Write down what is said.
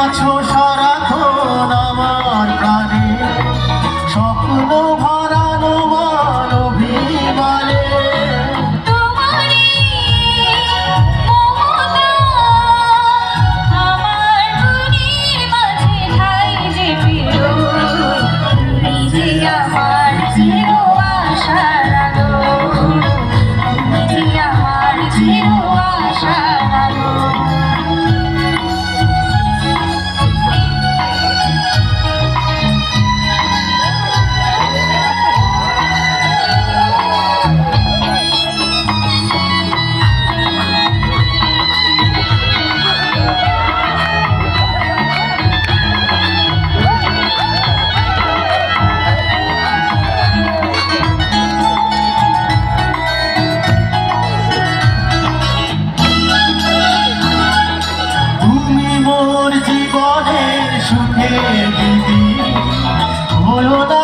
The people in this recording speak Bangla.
আছো সারাক্ষণ জীবনের সুখে দিদি হলো না